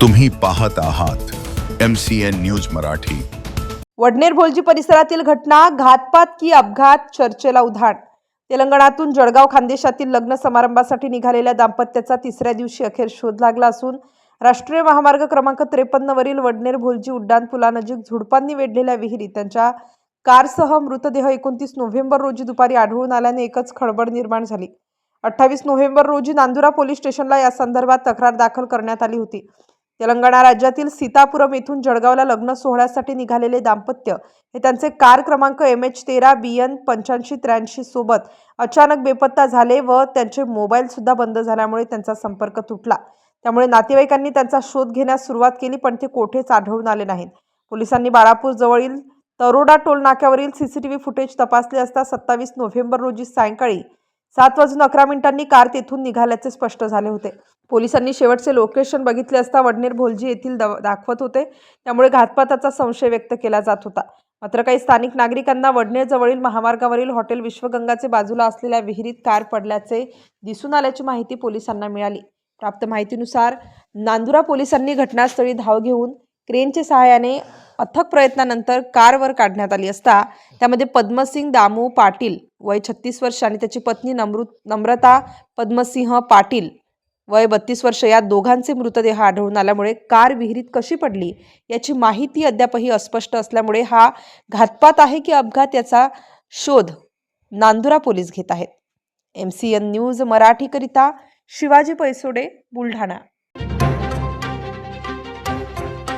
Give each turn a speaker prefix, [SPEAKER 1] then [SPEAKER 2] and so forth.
[SPEAKER 1] तुम्ही पाहत आहात M C N news Marathi.
[SPEAKER 2] Wadner Bholji परिसरातील घटना घातपात की अपघात चर्चेला उधाण. तेलंगणातून जळगाव खानदेशातील लग्न समारंभासाठी निघालेल्या दाम्पत्याचा तिसऱ्या दिवशी अखेर शोध लागला असून राष्ट्रीय महामार्ग क्रमांक त्रेपन्न वरील वडनेर भोलजी उड्डाणपुलानजीक झुडपांनी वेढलेल्या विहिरीत त्यांच्या कारसह मृतदेह एकोणतीस नोव्हेंबर रोजी दुपारी आढळून आल्याने एकच खळबळ निर्माण झाली. अठ्ठावीस नोव्हेंबर रोजी नांदुरा पोलीस स्टेशनला या संदर्भात तक्रार दाखल करण्यात आली होती. तेलंगणा राज्यातील सीतापुरम येथून जळगावला लग्न सोहळ्यासाठी निघालेले दाम्पत्य हे त्यांचे कार क्रमांक एम एच तेरा बी एन पंच्याऐंशी त्र्याऐंशी सोबत अचानक बेपत्ता झाले व त्यांचे मोबाईल सुद्धा बंद झाल्यामुळे त्यांचा संपर्क तुटला. त्यामुळे नातेवाईकांनी त्यांचा शोध घेण्यास सुरुवात केली पण ते कोठेच आढळून आले नाहीत. पोलिसांनी बाळापूर जवळील तरोडा टोल नाक्यावरील सीसीटीव्ही फुटेज तपासले असता सत्तावीस नोव्हेंबर रोजी सायंकाळी सात वाजून अकरा मिनिटांनी कार तेथून निघाल्याचे स्पष्ट झाले होते. पोलिसांनी शेवटचे लोकेशन बघितले असता वडनेर भोलजी येथील दाखवत होते. त्यामुळे घातपाताचा संशय व्यक्त केला जात होता. मात्र काही स्थानिक नागरिकांना वडनेरजवळील महामार्गावरील हॉटेल विश्वगंगाचे बाजूला असलेल्या विहिरीत कार पडल्याचे दिसून आल्याची माहिती पोलिसांना मिळाली. प्राप्त माहितीनुसार नांदुरा पोलिसांनी घटनास्थळी धाव घेऊन क्रेनच्या सहाय्याने अथक प्रयत्नानंतर कारवर काढण्यात आली असता त्यामध्ये पद्मसिंग दामू पाटील वय छत्तीस वर्ष आणि त्याची पत्नी नमृ नम्रता पद्मसिंह पाटील वय बत्तीस वर्ष या दोघांचे मृतदेह आढळून आल्यामुळे कार विहिरीत कशी पडली याची माहिती अद्यापही अस्पष्ट असल्यामुळे हा घातपात आहे की अपघात याचा शोध नांदुरा पोलीस घेत आहेत. एम सी एन न्यूज मराठीकरिता शिवाजी पैसोडे बुलढाणा.